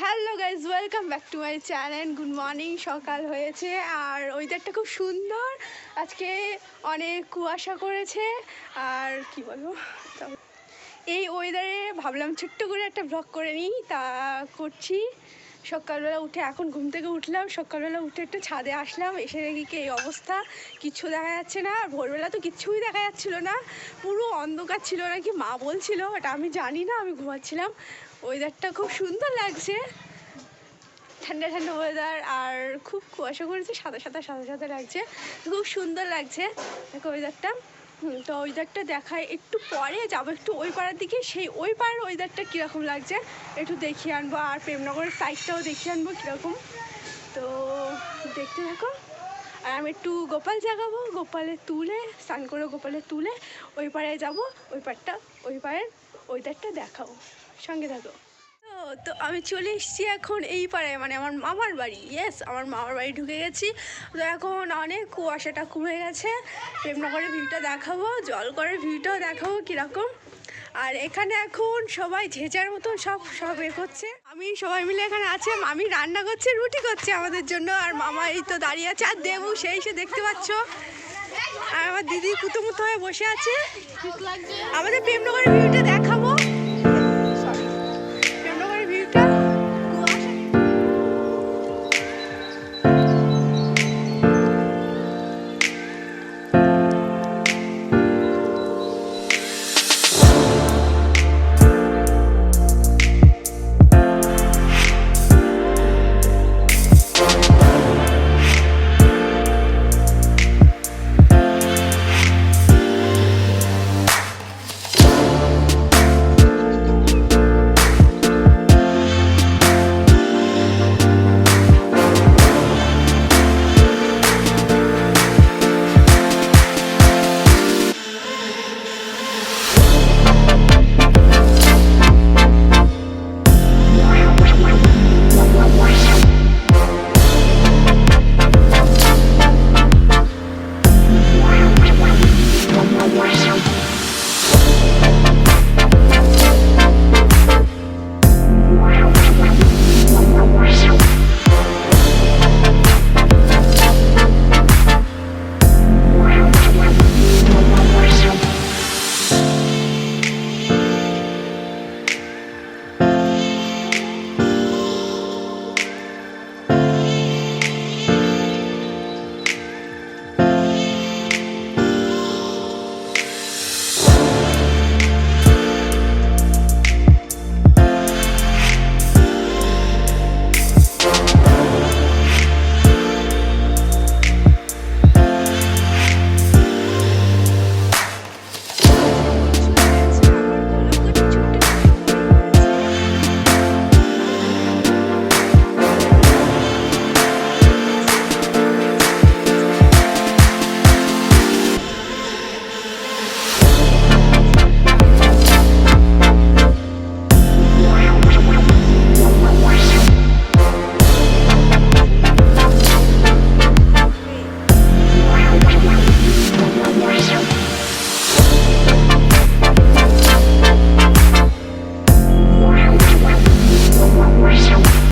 Hello guys welcome back to my channel good morning সকাল হয়েছে। আর ওয়েদারটা খুব সুন্দর। আজকে অনেক কুয়াশা করেছে। আর কি বলব? এই ওয়েদারে ভাবলাম ছোট্ট করে একটা ব্লগ করে নিই। তা করছি। সকালবেলা উঠে এখন ঘুম থেকে উঠলাম, সকালবেলা উঠে একটু ছাদে আসলাম, এসে দেখি কি এই অবস্থা, কিচ্ছু দেখা যাচ্ছে না, আর ভোরবেলা তো কিচ্ছুই দেখা যাচ্ছিল না, পুরো অন্ধকার ছিল নাকি মা বলছিল ওটা আমি জানি না, আমি ঘুমাচ্ছিলাম ওয়েদারটা খুব সুন্দর লাগছে, ঠান্ডা ঠান্ডা ওয়েদার আর খুব কুয়াশা করেছে সাদা সাদা সাদা সাদা লাগছে, খুব সুন্দর লাগছে, দেখো ওয়েদারটা তো ওয়েদারটা দেখায় একটু পরে যাব, একটু ওই পাড়ার দিকে। সেই ওই পাড়ার ওয়েদারটা কীরকম লাগছে, একটু দেখিয়ে আনব। আর প্রেমনগরের সাইডটাও দেখিয়ে আনব কীরকম। তো দেখতে থাকো। আর আমি একটু গোপাল জাগাবো গোপালে তুলে, স্নান করে গোপালে তুলে, ওই পাড়ায় যাব, ওই পাড়টা, ওই পাড়ের ওয়েদারটা দেখাবো। সঙ্গে থাকো। তো আমি চলে এসেছি এখন এই পাড়ায় মানে আমার মামার বাড়ি। ইয়েস আমার মামার বাড়ি ঢুকে গেছি। তো এখন অনেক কুয়াশাটা কমে গেছে। প্রেমনগরের ভিউটা দেখাবো, জলকরের ভিউটাও দেখাবো কীরকম। আর এখানে এখন সবাই ঝেঁচার মতন সব সব এ করছে। আমি সবাই মিলে এখানে আছে। আমি রান্না করছে, রুটি করছে আমাদের জন্য। আর মামা এই তো দাঁড়িয়ে আছে। আর দেবু সেই সে দেখতে পাচ্ছ। আর আমার দিদি কুতুমুতো হয়ে বসে আছে। আমাদের প্রেমনগরের ভিউটা দেখা